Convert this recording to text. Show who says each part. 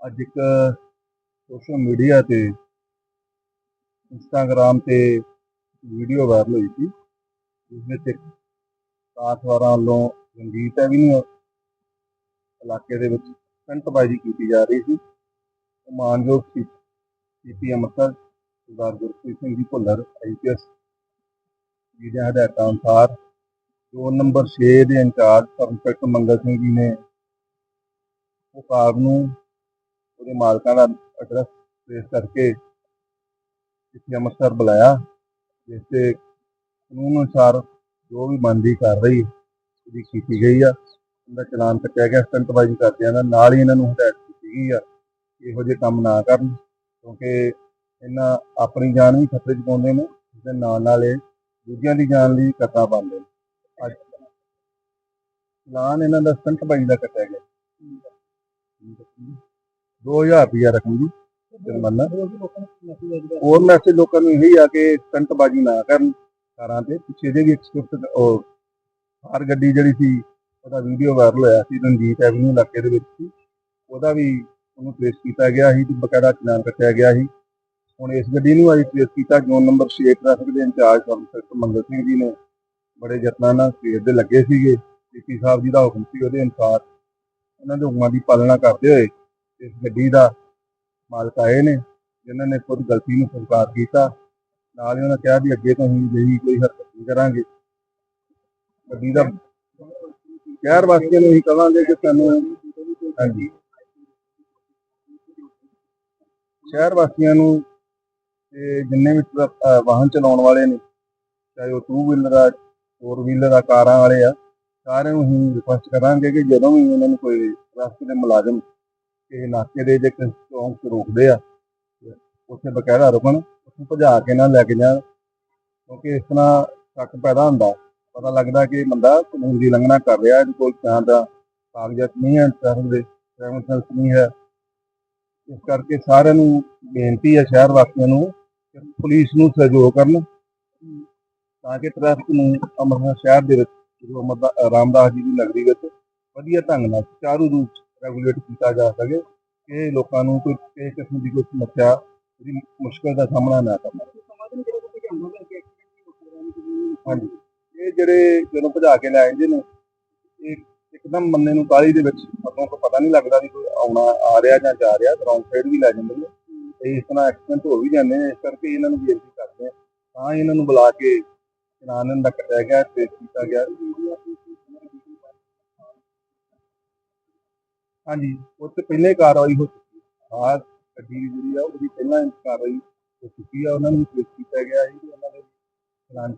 Speaker 1: ਅੱਜ ਇੱਕ social media ਤੇ ਇੰਸਟਾਗ੍ਰਾਮ ਤੇ ਵੀਡੀਓ ਵਾਇਰਲ ਹੋਈ ਸੀ, ਜਿਸ ਵਿੱਚ ਇੱਕ ਕਾਸਵਾਰਾਂ ਵੱਲੋਂ ਰਣਜੀਤ ਐਵੀਨਿਊ ਇਲਾਕੇ ਦੇ ਵਿੱਚ ਸਟੰਟਬਾਜ਼ੀ ਕੀਤੀ ਜਾ ਰਹੀ ਸੀ। ਉਹ ਮਾਨਯੋਗ ਸੀ, ਸੀਪੀ ਅੰਮ੍ਰਿਤਸਰ, ਸਰਦਾਰ ਗੁਰਪ੍ਰੀਤ ਸਿੰਘ ਜੀ ਭੁੱਲਰ ਆਈਪੀਐਸ ਜੀ ਦੇ ਹਦਾਇਤਾਂ ਅਨੁਸਾਰ ਜ਼ੋਨ ਨੰਬਰ 6 ਦੇ incharge sub inspector Mangal Singh ji ਨੇ ਉਹ ਕਾਰ ਨੂੰ ਉਹਦੇ ਮਾਲਕਾਂ ਦਾ ਐਡਰੈਸ ਟ੍ਰੇਸ ਕਰਕੇ ਇੱਥੇ ਅੰਮ੍ਰਿਤਸਰ ਬੁਲਾਇਆ ਜਿਸ ਤੇ ਕਾਨੂੰਨ ਅਨੁਸਾਰ ਜੋ ਵੀ ਬਣਦੀ ਕਾਰਵਾਈ ਉਹਦੀ ਕੀਤੀ ਗਈ ਆ, ਉਹਦਾ ਚਲਾਨ ਕੱਟਿਆ ਗਿਆ ਸਟੰਟਬਾਜ਼ੀ ਕਰਦਿਆਂ ਦਾ, ਨਾਲ ਹੀ ਇਹਨਾਂ ਨੂੰ ਹਦਾਇਤ ਕੀਤੀ ਗਈ ਆ ਇਹੋ ਜਿਹੇ ਕੰਮ ਨਾ ਕਰਨ, ਕਿਉਂਕਿ ਇਹਨਾਂ ਆਪਣੀ ਜਾਨ ਵੀ ਖਤਰੇ 'ਚ ਪਾਉਂਦੇ ਨੇ ਦੇ ਨਾਲ ਨਾਲ ਇਹ ਦੂਜਿਆਂ ਦੀ ਜਾਨ ਲਈ ਖਤਰਾ ਪਾਉਂਦੇ ਨੇ। ਅੱਜ ਚਲਾਨ ਇਹਨਾਂ ਦਾ ਸਟੰਟਬਾਜ਼ੀ ਦਾ ਕੱਟਿਆ ਗਿਆ। 2000 ਰੁਪਇਆ ਰਕਮ ਦੀ ਜੁਰਮਾਨਾ। ਹੋਰ ਮੈਸੇਜ ਲੋਕਾਂ ਨੂੰ ਇਹੀ ਆ ਕਿ ਸਟੰਟਬਾਜ਼ੀ ਨਾ ਕਰਨ ਕਾਰਾਂ ਤੇ। ਪਿੱਛੇ ਜੇ ਵੀ ਇੱਕ ਸਵਿਫਟ ਉਹ ਕਾਰ ਗੱਡੀ ਜਿਹੜੀ ਸੀ ਉਹਦਾ ਵੀਡੀਓ ਵਾਇਰਲ ਹੋਇਆ ਸੀ ਰਣਜੀਤ ਐਵਨਿਊ ਇਲਾਕੇ ਦੇ ਵਿੱਚ ਸੀ। ਉਹਦਾ ਵੀ ਉਹਨੂੰ ਟ੍ਰੇਸ ਕੀਤਾ ਗਿਆ ਸੀ ਤੇ ਬਕਾਇਦਾ ਚਲਾਨ ਕੱਟਿਆ ਗਿਆ ਸੀ। ਹੁਣ ਇਸ ਗੱਡੀ ਨੂੰ ਅੱਜ ਟ੍ਰੇਸ ਕੀਤਾ ਜ਼ੋਨ ਨੰਬਰ 6 ਟ੍ਰੈਫਿਕ ਦੇ ਇੰਚਾਰਜ ਇੰਸਪੈਕਟਰ ਮੰਗਲ ਸਿੰਘ ਜੀ ਨੇ। ਬੜੇ ਯਤਨਾਂ ਨਾਲ ਸਵੇਰ ਦੇ ਲੱਗੇ ਸੀਗੇ। ਡੀਪੀ ਸਾਹਿਬ ਜੀ ਦਾ ਹੁਕਮ ਸੀ ਉਹਦੇ ਅਨੁਸਾਰ। ਉਹਨਾਂ ਦੇ ਹੁਕਮਾਂ ਦੀ ਪਾਲਣਾ ਕਰਦੇ ਹੋਏ ਇਸ ਗੱਡੀ ਦਾ ਮਾਲਕ ਆਏ ਨੇ, ਜਿਨ੍ਹਾਂ ਨੇ ਖੁਦ ਗਲਤੀ ਨੂੰ ਸਵੀਕਾਰ ਕੀਤਾ। ਨਾਲ ਹੀ ਉਹਨਾਂ ਕਿਹਾ ਵੀ ਅੱਗੇ ਤੋਂ ਅਸੀਂ ਜਿਹੜੀ ਕੋਈ ਹਰਕਤ ਨਹੀਂ ਕਰਾਂਗੇ। ਗੱਡੀ ਦਾ ਸ਼ਹਿਰ ਵਾਸੀਆਂ ਨੂੰ ਹੀ ਕਹਾਂਗੇ ਕਿ ਸਾਨੂੰ ਹਾਂਜੀ। ਸ਼ਹਿਰ ਵਾਸੀਆਂ ਨੂੰ ਤੇ ਜਿੰਨੇ ਵੀ ਵਾਹਨ ਚਲਾਉਣ ਵਾਲੇ ਨੇ, ਚਾਹੇ ਉਹ ਟੂ ਵੀਲਰ ਆ ਫੋਰ ਵੀਲਰ ਆ, ਕਾਰਾਂ ਵਾਲੇ ਆ, ਸਾਰਿਆਂ ਨੂੰ ਹੀ ਰਿਕੁਐਸਟ ਕਰਾਂਗੇ ਕਿ ਜਦੋਂ ਵੀ ਉਹਨਾਂ ਨੂੰ ਕੋਈ ਟ੍ਰੈਫਿਕ ਦੇ ਮੁਲਾਜ਼ਮ ਕਿਸੇ ਨਾਕੇ ਦੇ ਜੇ ਚੌਂਕ 'ਚ ਰੋਕਦੇ ਆ ਉੱਥੇ ਬਕਾਇਦਾ ਰੁਕਣ, ਉੱਥੋਂ ਭਜਾ ਕੇ ਨਾ ਲੈ ਕੇ ਜਾਣ, ਕਿਉਂਕਿ ਇਸ ਤਰ੍ਹਾਂ ਸ਼ੱਕ ਪੈਦਾ ਹੁੰਦਾ ਪਤਾ ਲੱਗਦਾ ਕਿ ਬੰਦਾ ਕਾਨੂੰਨ ਦੀ ਉਲੰਘਣਾ ਕਰ ਰਿਹਾ ਇਹਦੇ ਕੋਲ ਜਾਂ ਦਾ ਕਾਗਜ਼ਾਤ ਨਹੀਂ ਹੈ ਟ੍ਰੈਫਿਕ ਦੇ ਡਰਾਈਵਿੰਗ ਲਾਇਸੈਂਸ ਨਹੀਂ ਹੈ। ਇਸ ਕਰਕੇ ਸਾਰਿਆਂ ਨੂੰ ਬੇਨਤੀ ਹੈ, ਸ਼ਹਿਰ ਵਾਸੀਆਂ ਨੂੰ, ਕਿ ਪੁਲਿਸ ਨੂੰ ਸਹਿਯੋਗ ਕਰਨ, ਤਾਂ ਕਿ ਟ੍ਰੈਫਿਕ ਨੂੰ ਅੰਮ੍ਰਿਤਸਰ ਸ਼ਹਿਰ ਦੇ ਵਿੱਚ ਗੁਰੂ ਅਮਰਦਾ- ਰਾਮਦਾਸ ਜੀ ਦੀ ਨਗਰੀ ਵਿੱਚ ਵਧੀਆ ਢੰਗ ਨਾਲ ਚਾਰੂ ਰੂਪ ਰੈਗੂਲੇਟ ਕੀਤਾ ਜਾ ਸਕੇ ਕਿ ਲੋਕਾਂ ਨੂੰ ਕੋਈ ਕਿਸੇ ਕਿਸਮ ਦੀ ਕੋਈ ਸਮੱਸਿਆ ਦੀ ਮੁਸ਼ਕਲ ਦਾ ਸਾਹਮਣਾ ਨਾ ਕਰਨਾ ਹਾਂਜੀ। ਇਹ ਜਿਹੜੇ ਜਦੋਂ ਭਜਾ ਕੇ ਲੈ ਜਾਂਦੇ ਨੇ ਇਹ ਇੱਕਦਮ ਬੰਦੇ ਨੂੰ ਕਾਲੀ ਦੇ ਵਿੱਚ ਮਤੋਂ ਕੋ ਪਤਾ ਨਹੀਂ ਲੱਗਦਾ ਵੀ ਕੋਈ ਆਉਣਾ ਆ ਰਿਹਾ ਜਾਂ ਜਾ ਰਿਹਾ ਰੌਂਗ ਸਾਈਡ ਵੀ ਲੈ ਜਾਂਦੇ ਨੇ। ਤੇ ਇਸ ਤਰ੍ਹਾਂ ਐਕਸੀਡੈਂਟ ਹੋ ਵੀ ਜਾਂਦੇ ਨੇ ਇਸ ਕਰਕੇ ਇਹਨਾਂ ਨੂੰ ਬੇਨਤੀ ਕਰਦੇ ਆ ਤਾਂ ਇਹਨਾਂ ਨੂੰ ਬੁਲਾ ਕੇ ਚਲਾਨ ਦਾ ਕੱਟਿਆ ਗਿਆ ਤੇ ਕੀਤਾ ਗਿਆ। ਹਾਂਜੀ, ਉਹ ਤੇ ਪਹਿਲੇ ਕਾਰਵਾਈ ਹੋ ਚੁੱਕੀ ਹੈ। ਆਹ ਗੱਡੀ ਜਿਹੜੀ ਆ, ਉਹਦੀ ਪਹਿਲਾਂ ਕਾਰਵਾਈ ਹੋ ਚੁੱਕੀ ਆ। ਉਹਨਾਂ ਨੂੰ ਟ੍ਰੇਸ ਕੀਤਾ ਗਿਆ ਹੈ ਉਹਨਾਂ ਦੇ ਚਲਾਨ